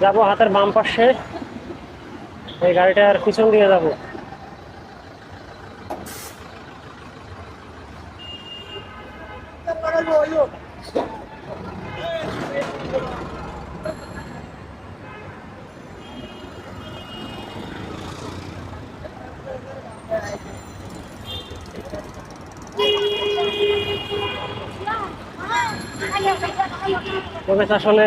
যাব হাতের বাম পাশে এই গাড়িটার পিছন দিয়ে যাব আসলে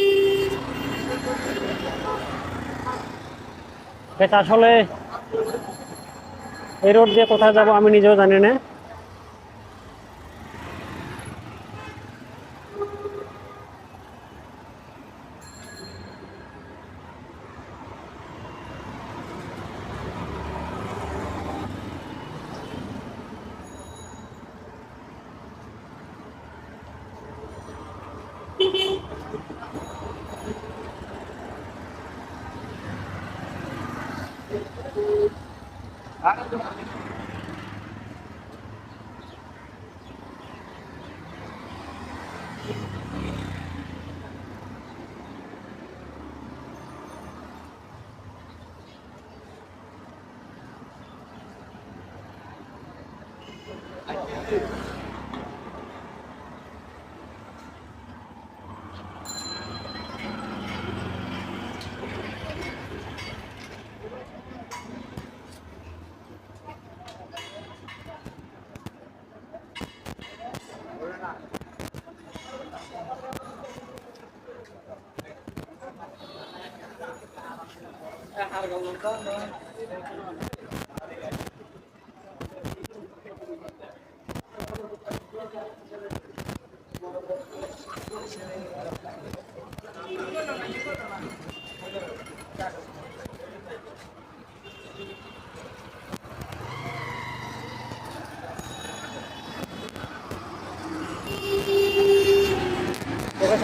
এটা আসলে এই রোড দিয়ে কোথায় যাব আমি নিজেও জানি না। তবে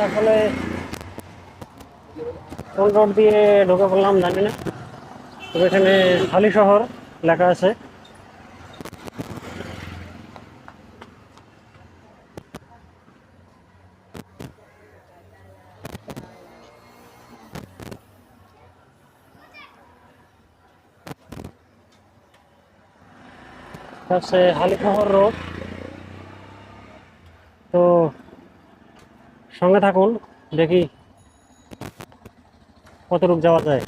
আসলে কোন রোড দিয়ে ঢুকে পড়লাম জানি না। তবে এখানে হালি শহর লেখা আছে। হচ্ছে হালিশহর রোড। তো সঙ্গে থাকুন, দেখি কতটুক যাওয়া যায়।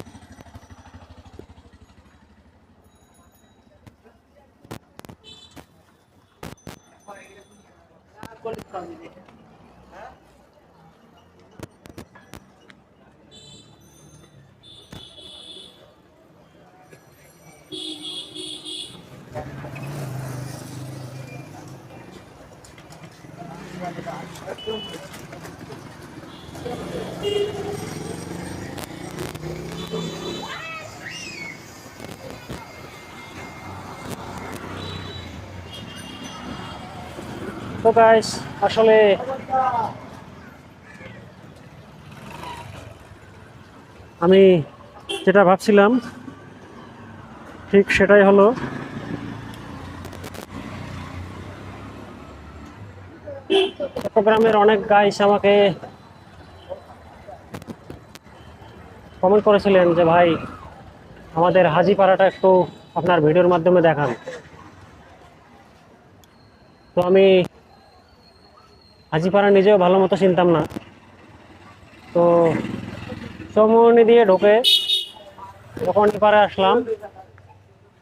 到那边，来。তো গাইস আসলে আমি যেটা ভাবছিলাম, ঠিক সেটাই হলো চট্টগ্রামের অনেক গাইস আমাকে কমেন্ট করেছিলেন যে, ভাই, আমাদের হাজিপাড়াটা একটু আপনার ভিডিওর মাধ্যমে দেখান। তো আমি হাজিপাড়া নিজেও ভালো মতো চিনতাম না। তো চৌমনি দিয়ে ঢোকে যখন পাড়ে আসলাম,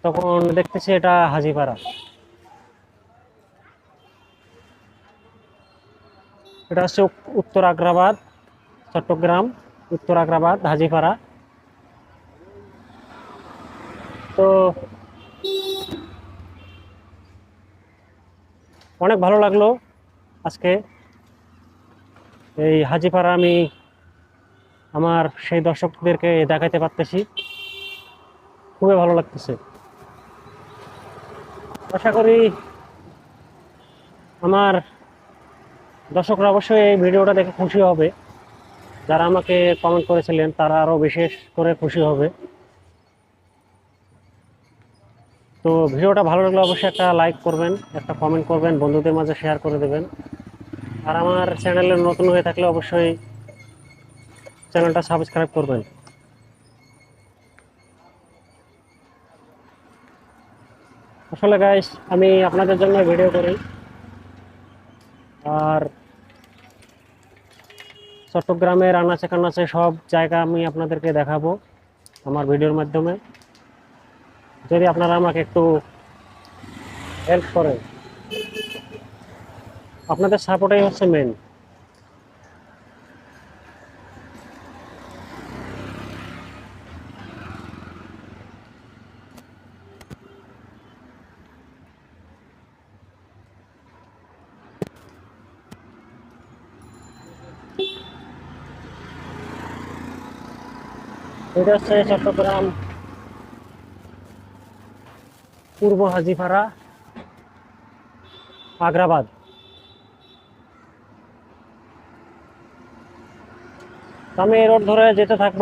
তখন দেখতেছি এটা হাজিপাড়া। এটা হচ্ছে উত্তর আগ্রাবাদ, চট্টগ্রাম, উত্তর আগ্রাবাদ, হাজিপাড়া। তো অনেক ভালো লাগল আজকে। এই হাজিপাড়া আমি আমার সেই দর্শকদেরকে দেখাতে পারতেছি। খুবই ভালো লাগতেছে। আশা করি আমার দর্শকরা অবশ্যই এই ভিডিওটা দেখে খুশি হবে। যারা আমাকে কমেন্ট করেছিলেন, তারা আরও বিশেষ করে খুশি হবে। তো ভিডিওটা ভালো লাগলে অবশ্যই একটা লাইক করবেন, একটা কমেন্ট করবেন, বন্ধুদের মাঝে শেয়ার করে দেবেন। আর আমার চ্যানেলে নতুন হয়ে থাকলে অবশ্যই চ্যানেলটা সাবস্ক্রাইব করবেন। আসলে গাইস আমি আপনাদের জন্য ভিডিও করি। আর চট্টগ্রামের আনাচে কানাচে সব জায়গা আমি আপনাদেরকে দেখাবো আমার ভিডিওর মাধ্যমে। যদি আপনারা আমাকে একটু হেল্প করেন। আপনাদের সাপোর্টাই হচ্ছে মেন এটা হচ্ছে চট্টগ্রাম পূর্ব হাজিপাড়া আগ্রাবাদ। আমি এই রোড ধরে যেতে থাকব।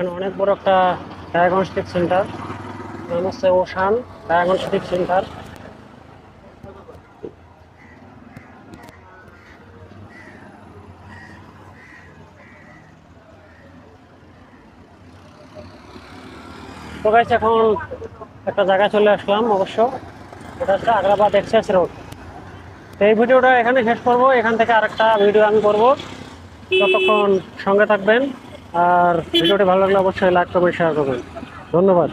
এখানে অনেক বড় একটা ডায়াগনস্টিক সেন্টার নাম হচ্ছে ওশান ডায়াগনস্টিক সেন্টার এখন একটা জায়গায় চলে আসলাম অবশ্য। এটা হচ্ছে আগ্রাবাদ এক্সেস রোড তো এই ভিডিওটা এখানে শেষ করব। এখান থেকে আরেকটা ভিডিও আমি করব। ততক্ষণ সঙ্গে থাকবেন। আর ভিডিওটি ভালো লাগলে অবশ্যই লাইক করবেন শেয়ার করবেন। ধন্যবাদ।